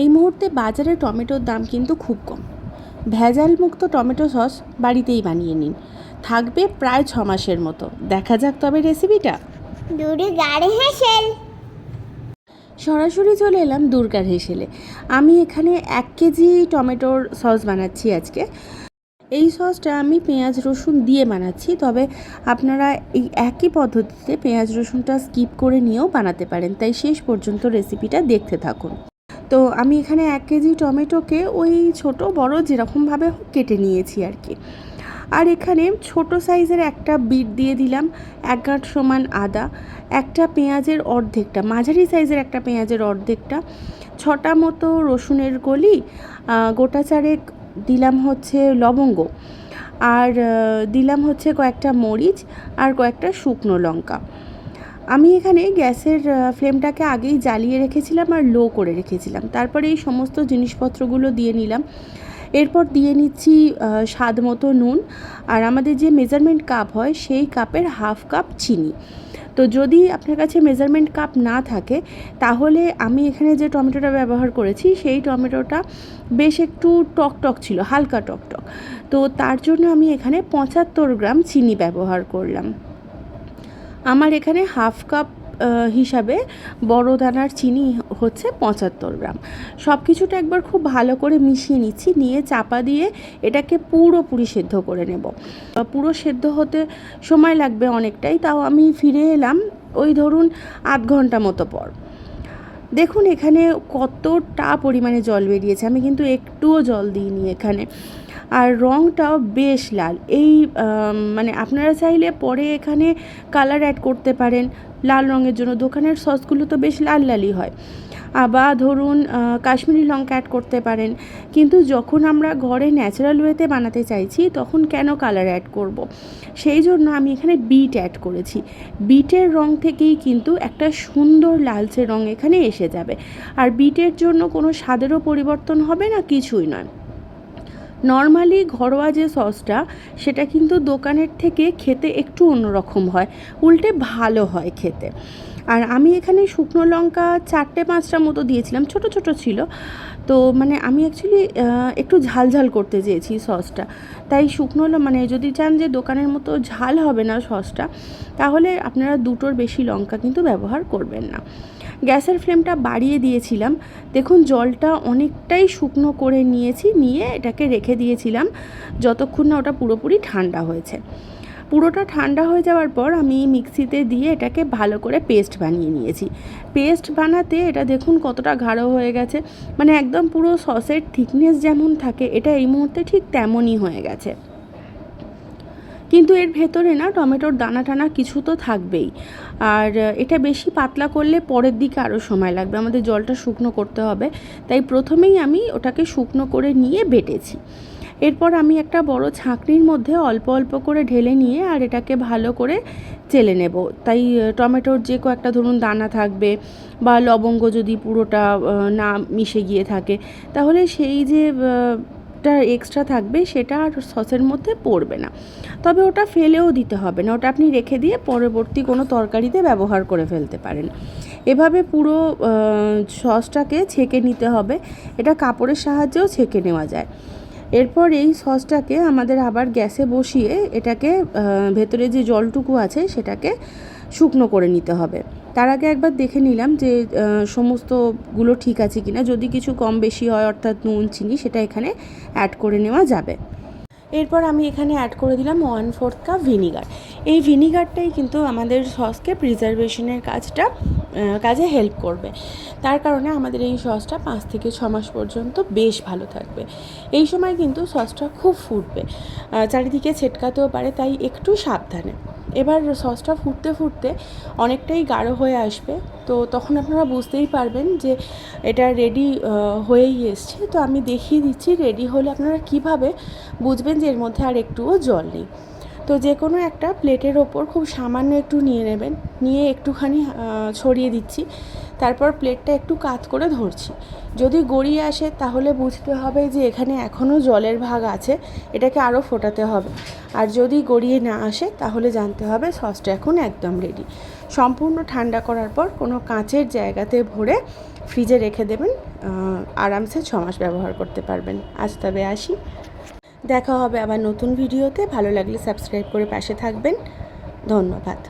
এই মুহূর্তে বাজারে টমেটোর দাম কিন্তু খুব কম। ভেজাল মুক্ত টমেটো সস বাড়িতেই বানিয়ে নিন। থাকবে প্রায় ছ মাসের মতো। দেখা যাক তবে রেসিপিটা। দূরে গাড়ি হেসেল। সরাসরি চলে এলাম দুর্গার হেসেলে। আমি এখানে এক কেজি টমেটোর সস বানাচ্ছি আজকে। এই সসটা আমি পেঁয়াজ রসুন দিয়ে বানাচ্ছি। তবে আপনারা এই একই পদ্ধতিতে পেঁয়াজ রসুনটা স্কিপ করে নিয়েও বানাতে পারেন। তাই শেষ পর্যন্ত রেসিপিটা দেখতে থাকুন। তো আমি এখানে এক কেজি টমেটোকে ওই ছোট বড় যেরকমভাবে কেটে নিয়েছি আর কি। আর এখানে ছোট সাইজের একটা বিট দিয়ে দিলাম, এক গাঁট সমান আদা, একটা পেঁয়াজের অর্ধেকটা, মাঝারি সাইজের একটা পেঁয়াজের অর্ধেকটা, ছটা মতো রসুনের গলি গোটা চারেক দিলাম হচ্ছে লবঙ্গ, আর দিলাম হচ্ছে কয়েকটা মরিচ আর কয়েকটা শুকনো লঙ্কা। আমি এখানে গ্যাসের ফ্লেমটাকে আগেই জ্বালিয়ে রেখেছিলাম আর লো করে রেখেছিলাম। তারপরে এই সমস্ত জিনিসপত্রগুলো দিয়ে নিলাম। এরপর দিয়ে নিচ্ছি স্বাদ মতো নুন আর আমাদের যে মেজারমেন্ট কাপ হয় সেই কাপের হাফ কাপ চিনি। তো যদি আপনার কাছে মেজারমেন্ট কাপ না থাকে, তাহলে আমি এখানে যে টমেটোটা ব্যবহার করেছি, সেই টমেটোটা বেশ একটু টক টক ছিল, হালকা টক টক। তো তার জন্য আমি এখানে পঁচাত্তর গ্রাম চিনি ব্যবহার করলাম। আমার এখানে হাফ কাপ হিসাবে বড় দানার চিনি হচ্ছে পঁচাত্তর গ্রাম। সব কিছুটা একবার খুব ভালো করে মিশিয়ে নিচ্ছি, নিয়ে চাপা দিয়ে এটাকে পুরোপুরি সেদ্ধ করে নেব। পুরো সেদ্ধ হতে সময় লাগবে অনেকটাই, তাও আমি ফিরে এলাম ওই ধরুন আধ ঘণ্টা মতো পর। দেখুন, এখানে কতটা পরিমাণে জল বেরিয়েছে। আমি কিন্তু একটুও জল দিইনি এখানে। আর রঙটাও বেশ লাল। এই মানে আপনারা চাইলে পরে এখানে কালার অ্যাড করতে পারেন লাল রঙের জন্য। দোকানের সসগুলো তো বেশ লাল লালই হয়। আবার ধরুন কাশ্মীরি লঙ্কা অ্যাড করতে পারেন। কিন্তু যখন আমরা ঘরে ন্যাচারাল ওয়েতে বানাতে চাইছি, তখন কেন কালার অ্যাড করব। সেই জন্য আমি এখানে বিট অ্যাড করেছি। বিটের রং থেকেই কিন্তু একটা সুন্দর লালচে রং এখানে এসে যাবে। আর বিটের জন্য কোনো স্বাদেরও পরিবর্তন হবে না, কিছুই নয়। নর্মালি ঘরোয়া যে সসটা সেটা কিন্তু দোকানের থেকে খেতে একটু অন্যরকম হয়। উল্টে ভালো হয় খেতে। আর আমি এখানে শুকনো লঙ্কা চারটে পাঁচটা মতো দিয়েছিলাম, ছোট ছোট ছিল। তো মানে আমি অ্যাকচুয়ালি একটু ঝাল ঝাল করতে চেয়েছি সসটা তাই শুকনো মানে যদি চান যে দোকানের মতো ঝাল হবে না সসটা তাহলে আপনারা দুটোর বেশি লঙ্কা কিন্তু ব্যবহার করবেন না। গ্যাসের ফ্লেমটা বাড়িয়ে দিয়েছিলাম। দেখুন, জলটা অনেকটাই শুকনো করে নিয়েছি, নিয়ে এটাকে রেখে দিয়েছিলাম। যতক্ষণ না ওটা পুরোপুরি ঠান্ডা হয়েছে। পুরোটা ঠান্ডা হয়ে যাওয়ার পর আমি মিক্সিতে দিয়ে এটাকে ভালো করে পেস্ট বানিয়ে নিয়েছি। পেস্ট বানাতে এটা দেখুন কতটা গাঢ় হয়ে গেছে। মানে একদম পুরো সসের থিকনেস যেমন থাকে, এটা এই মুহূর্তে ঠিক তেমনই হয়ে গেছে। কিন্তু এর ভেতরে না টমেটোর দানা টানা কিছু তো থাকবেই। আর এটা বেশি পাতলা করলে পরের দিকে আরও সময় লাগবে। আমাদের জলটা শুকনো করতে হবে। তাই প্রথমেই আমি ওটাকে শুকনো করে নিয়ে বেটেছি। এরপর আমি একটা বড় ছাঁকনির মধ্যে অল্প অল্প করে ঢেলে নিয়ে আর এটাকে ভালো করে চেলে নেব। তাই টমেটোর যে কয়েকটা ধরুন দানা থাকবে বা লবঙ্গ যদি পুরোটা না মিশে গিয়ে থাকে, তাহলে সেই যে আহ, টা এক্সট্রা থাকবে সেটা আর সসের মধ্যে পড়বে না। তবে ওটা ফেলেও দিতে হবে না ওটা আপনি রেখে দিয়ে পরবর্তী কোনো তরকারিতে ব্যবহার করে ফেলতে পারেন। এভাবে পুরো সসটাকে ছেঁকে নিতে হবে এটা কাপড়ের সাহায্যেও ছেঁকে নেওয়া যায়। এরপর এই সসটাকে আমাদের আবার গ্যাসে বসিয়ে এটাকে ভেতরে যে জলটুকু আছে সেটাকে শুকনো করে নিতে হবে। তার আগে একবার দেখে নিলাম যে সমস্তগুলো ঠিক আছে কিনা। যদি কিছু কম বেশি হয়, অর্থাৎ নুন, চিনি, সেটা এখানে অ্যাড করে নেওয়া যাবে। এরপর আমি এখানে অ্যাড করে দিলাম ওয়ান ফোর্থ কাপ ভিনিগার এই ভিনিগারটাই কিন্তু আমাদের সসকে প্রিজারভেশনের কাজটা কাজে হেল্প করবে। তার কারণে আমাদের এই সসটা পাঁচ থেকে ছ মাস পর্যন্ত বেশ ভালো থাকবে। এই সময় কিন্তু সসটা খুব ফুটবে। চারিদিকে ছেটকাতেও পারে, তাই একটু সাবধানে। এবার সসটা ফুটতে ফুটতে অনেকটাই গাঢ় হয়ে আসবে। তো তখন আপনারা বুঝতেই পারবেন যে এটা রেডি হয়েই এসছে। তো আমি দেখিয়ে দিচ্ছি রেডি হলে আপনারা কীভাবে বুঝবেন যে এর মধ্যে আর একটুও জল নেই। তো যে কোনো একটা প্লেটের ওপর খুব সামান্য একটু নিয়ে নেবেন, নিয়ে একটুখানি ছড়িয়ে দিচ্ছি। তারপর প্লেটটা একটু কাত করে ধরছি। যদি গড়িয়ে আসে তাহলে বুঝতে হবে যে এখানে এখনও জলের ভাগ আছে, এটাকে আরও ফোটাতে হবে। আর যদি গড়িয়ে না আসে তাহলে জানতে হবে সসটা এখন একদম রেডি সম্পূর্ণ ঠান্ডা করার পর কোনো কাঁচের জায়গাতে ভরে ফ্রিজে রেখে দেবেন আরামসে ছ মাস ব্যবহার করতে পারবেন। আজ তবে আসি। দেখা হবে আবার নতুন ভিডিওতে। ভালো লাগলে সাবস্ক্রাইব করে পাশে থাকবেন। ধন্যবাদ।